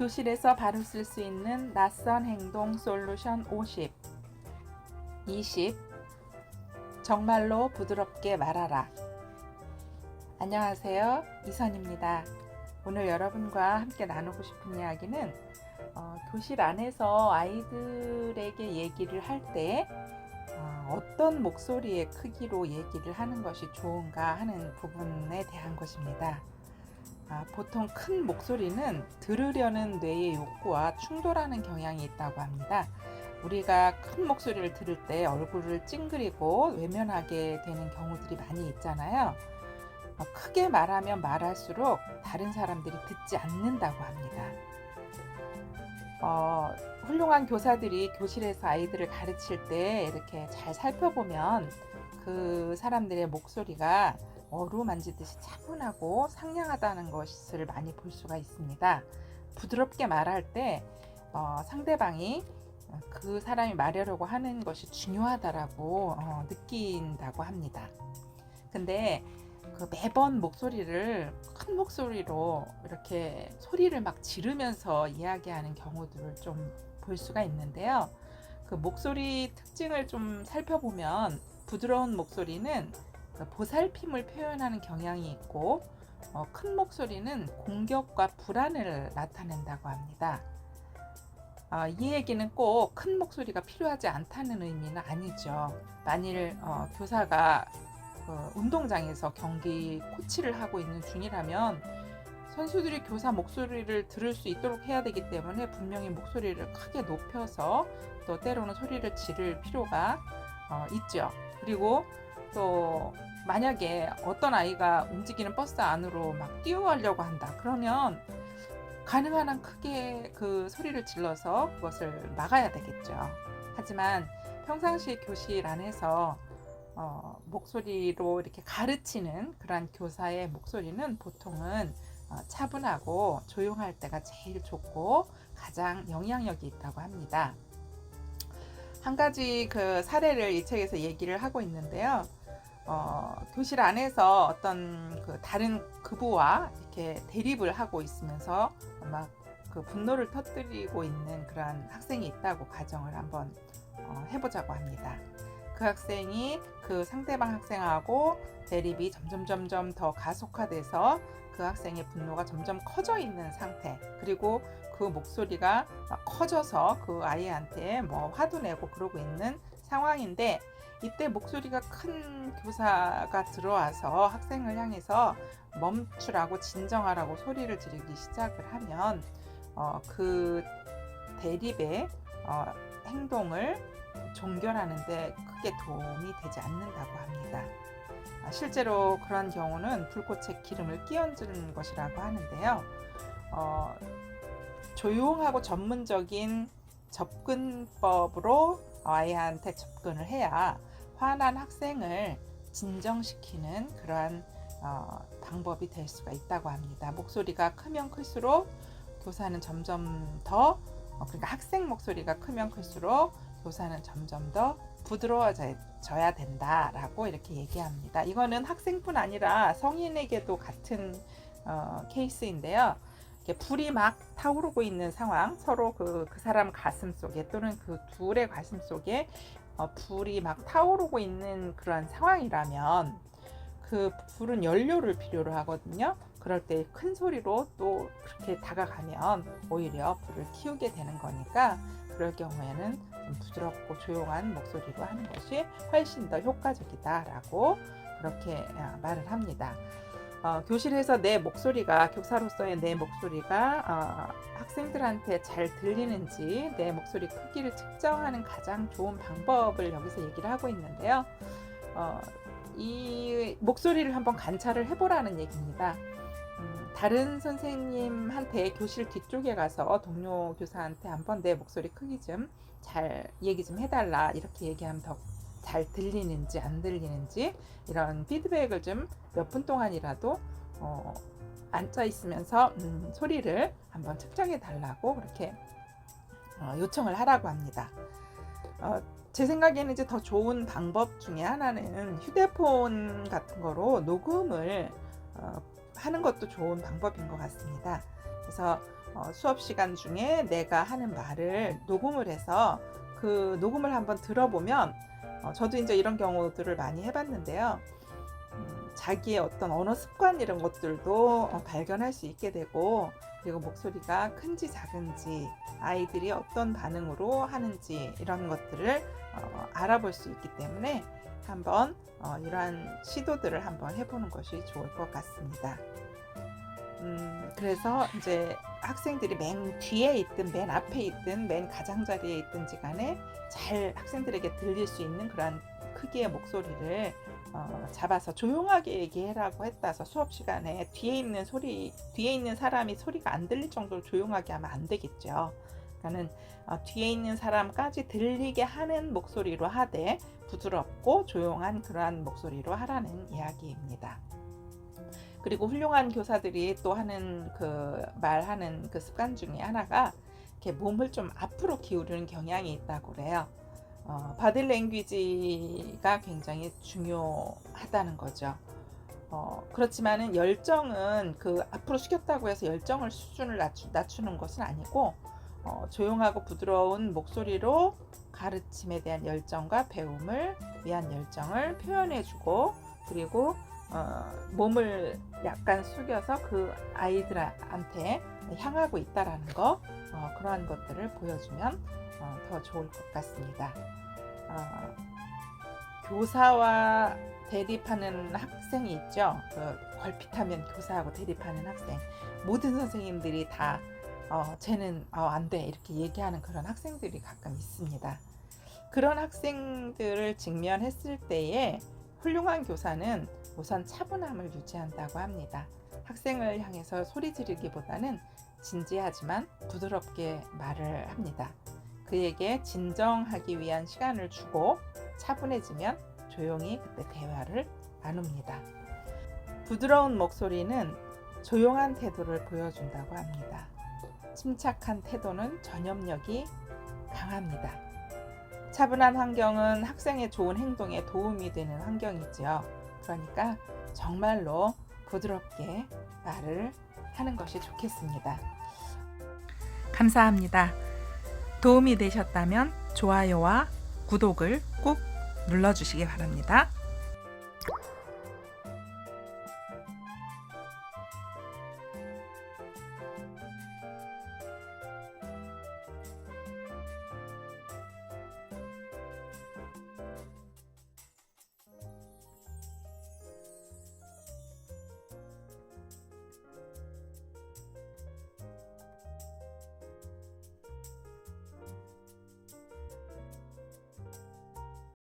교실에서 바로 쓸 수 있는 낯선 행동 솔루션 50 20 정말로 부드럽게 말하라. 안녕하세요. 이선입니다. 오늘 여러분과 함께 나누고 싶은 이야기는 어, 교실 안에서 아이들에게 얘기를 할때 어, 떤 목소리의 크기로 얘기를 하는 것이 좋은가 하는 부분에 대한 것입니다. 아, 보통 큰 목소리는 들으려는 뇌의 욕구와 충돌하는 경향이 있다고 합니다. 우리가 큰 목소리를 들을 때 얼굴을 찡그리고 외면하게 되는 경우들이 많이 있잖아요. 어, 크게 말하면 말할수록 다른 사람들이 듣지 않는다고 합니다. 어, 훌륭한 교사들이 교실에서 아이들을 가르칠 때 이렇게 잘 살펴보면 그 사람들의 목소리가 어루 만지듯이 차분하고 상냥하다는 것을 많이 볼 수가 있습니다. 부드럽게 말할 때 어, 상대방이 그 사람이 말하려고 하는 것이 중요하다라고 어, 느낀다고 합니다. 근데 그 매번 목소리를 큰 목소리로 이렇게 소리를 막 지르면서 이야기하는 경우들을 좀 볼 수가 있는데요. 그 목소리 특징을 좀 살펴보면 부드러운 목소리는 그 보살핌을 표현하는 경향이 있고 어, 큰 목소리는 공격과 불안을 나타낸다고 합니다. 어, 이 얘기는 꼭 큰 목소리가 필요하지 않다는 의미는 아니죠. 만일 어, 교사가 그 운동장에서 경기 코치를 하고 있는 중이라면 선수들이 교사 목소리를 들을 수 있도록 해야 되기 때문에 분명히 목소리를 크게 높여서 또 때로는 소리를 지를 필요가 어, 있죠. 그리고 또 만약에 어떤 아이가 움직이는 버스 안으로 막 뛰어가려고 한다. 그러면 가능한 한 크게 그 소리를 질러서 그것을 막아야 되겠죠. 하지만 평상시 교실 안에서 어, 목소리로 이렇게 가르치는 그러한 교사의 목소리는 보통은 어, 차분하고 조용할 때가 제일 좋고 가장 영향력이 있다고 합니다. 한 가지 그 사례를 이 책에서 얘기를 하고 있는데요. 어, 교실 안에서 어떤 그 다른 그부와 이렇게 대립을 하고 있으면서 막그 분노를 터뜨리고 있는 그러한 학생이 있다고 가정을 한번 어, 해보자고 합니다. 그 학생이 그 상대방 학생하고 대립이 점점 점점 더 가속화돼서 그 학생의 분노가 점점 커져 있는 상태 그리고 그 목소리가 막 커져서 그 아이한테 뭐 화도 내고 그러고 있는 상황인데 이때 목소리가 큰 교사가 들어와서 학생을 향해서 멈추라고 진정하라고 소리를 지르기 시작을 하면 어, 그 대립의 어, 행동을 종결하는데 크게 도움이 되지 않는다고 합니다. 아, 실제로 그런 경우는 불꽃에 기름을 끼얹는 것이라고 하는데요. 어, 조용하고 전문적인 접근법으로 아이한테 접근을 해야 화난 학생을 진정시키는 그러한 어, 방법이 될 수가 있다고 합니다. 목소리가 크면 클수록 교사는 점점 더 어, 그러니까 학생 목소리가 크면 클수록 교사는 점점 더 부드러워져야 된다라고 이렇게 얘기합니다. 이거는 학생뿐 아니라 성인에게도 같은 어, 케이스인데요. 불이 막 타오르고 있는 상황, 서로 그, 그 사람 가슴 속에 또는 그 둘의 가슴 속에 어, 불이 막 타오르고 있는 그런 상황이라면 그 불은 연료를 필요로 하거든요. 그럴 때 큰 소리로 또 그렇게 다가가면 오히려 불을 키우게 되는 거니까 그럴 경우에는 좀 부드럽고 조용한 목소리로 하는 것이 훨씬 더 효과적이다라고 그렇게 아, 말을 합니다. 어, 교실에서 내 목소리가 교사로서의 내 목소리가 어, 학생들한테 잘 들리는지 내 목소리 크기를 측정하는 가장 좋은 방법을 여기서 얘기를 하고 있는데요. 어, 이 목소리를 한번 관찰을 해보라는 얘기입니다. 음, 다른 선생님한테 교실 뒤쪽에 가서 동료 교사한테 한번 내 목소리 크기 좀 잘 얘기 좀 해달라 이렇게 얘기하면 더 잘 들리는지 안 들리는지 이런 피드백을 좀 몇 분 동안이라도 어, 앉아 있으면서 음, 소리를 한번 측정해 달라고 그렇게 어, 요청을 하라고 합니다. 어, 제 생각에는 이제 더 좋은 방법 중에 하나는 휴대폰 같은 거로 녹음을 어, 하는 것도 좋은 방법인 것 같습니다. 그래서 어, 수업 시간 중에 내가 하는 말을 녹음을 해서 그 녹음을 한번 들어보면 어, 저도 이제 이런 경우들을 많이 해봤는데요. 음, 자기의 어떤 언어 습관 이런 것들도 어, 발견할 수 있게 되고 그리고 목소리가 큰지 작은지 아이들이 어떤 반응으로 하는지 이런 것들을 어, 알아볼 수 있기 때문에 한번 어, 이러한 시도들을 한번 해보는 것이 좋을 것 같습니다. 음, 그래서 이제 학생들이 맨 뒤에 있든 맨 앞에 있든 맨 가장자리에 있든지 간에 잘 학생들에게 들릴 수 있는 그러한 크기의 목소리를 어, 잡아서 조용하게 얘기해라고 했다서 수업 시간에 뒤에 있는 소리 뒤에 있는 사람이 소리가 안 들릴 정도로 조용하게 하면 안 되겠죠. 그러니까는 어, 뒤에 있는 사람까지 들리게 하는 목소리로 하되 부드럽고 조용한 그러한 목소리로 하라는 이야기입니다. 그리고 훌륭한 교사들이 또 하는 그 말하는 그 습관 중에 하나가 이렇게 몸을 좀 앞으로 기울이는 경향이 있다고 그래요. 어, 바디 랭귀지가 굉장히 중요하다는 거죠. 어, 그렇지만은 열정은 그 앞으로 숙였다고 해서 열정을 수준을 낮추, 낮추는 것은 아니고 어, 조용하고 부드러운 목소리로 가르침에 대한 열정과 배움을 위한 열정을 표현해주고 그리고 어, 몸을 약간 숙여서 그 아이들한테 향하고 있다라는 거 어, 그러한 것들을 보여주면 어, 더 좋을 것 같습니다. 어, 교사와 대립하는 학생이 있죠. 그 걸핏하면 교사하고 대립하는 학생. 모든 선생님들이 다 어, 쟤는 어, 안 돼. 이렇게 얘기하는 그런 학생들이 가끔 있습니다. 그런 학생들을 직면했을 때에 훌륭한 교사는 우선 차분함을 유지한다고 합니다. 학생을 향해서 소리 지르기보다는 진지하지만 부드럽게 말을 합니다. 그에게 진정하기 위한 시간을 주고 차분해지면 조용히 그때 대화를 나눕니다. 부드러운 목소리는 조용한 태도를 보여준다고 합니다. 침착한 태도는 전염력이 강합니다. 차분한 환경은 학생의 좋은 행동에 도움이 되는 환경이지요. 그러니까 정말로 부드럽게 말을 하는 것이 좋겠습니다. 감사합니다. 도움이 되셨다면 좋아요와 구독을 꼭 눌러주시기 바랍니다.